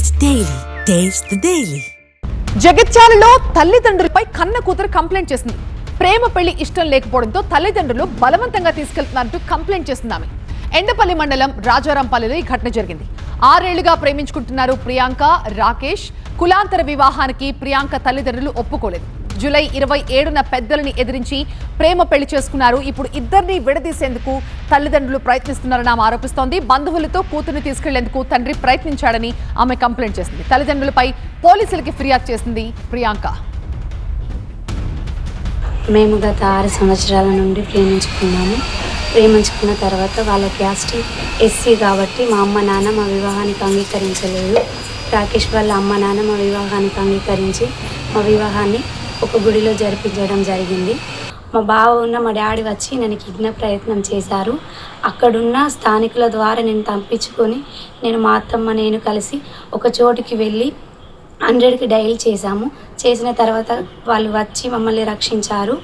Taste daily taste daily జగిత్యాలలో తల్లిదండ్రులపై కన్న కూతురు కంప్లైంట్ చేసింది. ప్రేమ పెళ్ళి ఇష్టం లేకపోవడంతో తల్లిదండ్రులు బలవంతంగా తీసుకెళ్తున్నారంటూ కంప్లైంట్ చేసింది ఎండపల్లి మండలం రాజారాంపల్లిలో ఈ ఘటన జరిగింది. ఆరేళ్ళుగా ప్రేమించుకుంటున్నారు ప్రియాంక రాకేష్. కులాంతర వివాహానికి ప్రియాంక తల్లిదండ్రులు ఒప్పుకోలేదు. జూలై ఇరవై ఏడున పెద్దలని ఎదిరించి ప్రేమ పెళ్ళి చేసుకున్నారు. ఇప్పుడు ఇద్దరిని విడదీసేందుకు తల్లిదండ్రులు ప్రయత్నిస్తున్నారని ఆమె ఆరోపిస్తోంది. బంధువులతో కూతురుని తీసుకెళ్ళేందుకు తండ్రి ప్రయత్నించాడని ఆమె కంప్లైంట్ చేసింది. తల్లిదండ్రులపై పోలీసులకి ఫిర్యాదు చేసింది ప్రియాంక. మేము గత ఆరు సంవత్సరాల నుండి ప్రేమించుకున్నాము. ప్రేమించుకున్న తర్వాత వాళ్ళ క్యాస్ట్ ఎస్సీ కాబట్టి మా అమ్మ నాన్న మా వివాహానికి అంగీకరించలేదు. రాకేష్ వాళ్ళ అమ్మ నాన్న మా వివాహానికి అంగీకరించి మా వివాహాన్ని ఒక గుడిలో జరిపించడం జరిగింది. మా బావ ఉన్న మా డాడీ వచ్చి నన్ను కిడ్నాప్ ప్రయత్నం చేశారు. అక్కడున్న స్థానికుల ద్వారా నేను తప్పించుకొని నేను మా అత్తమ్మ నేను కలిసి ఒక చోటుకి వెళ్ళి హండ్రెడ్కి డైల్ చేశాము. చేసిన తర్వాత వాళ్ళు వచ్చి మమ్మల్ని రక్షించారు.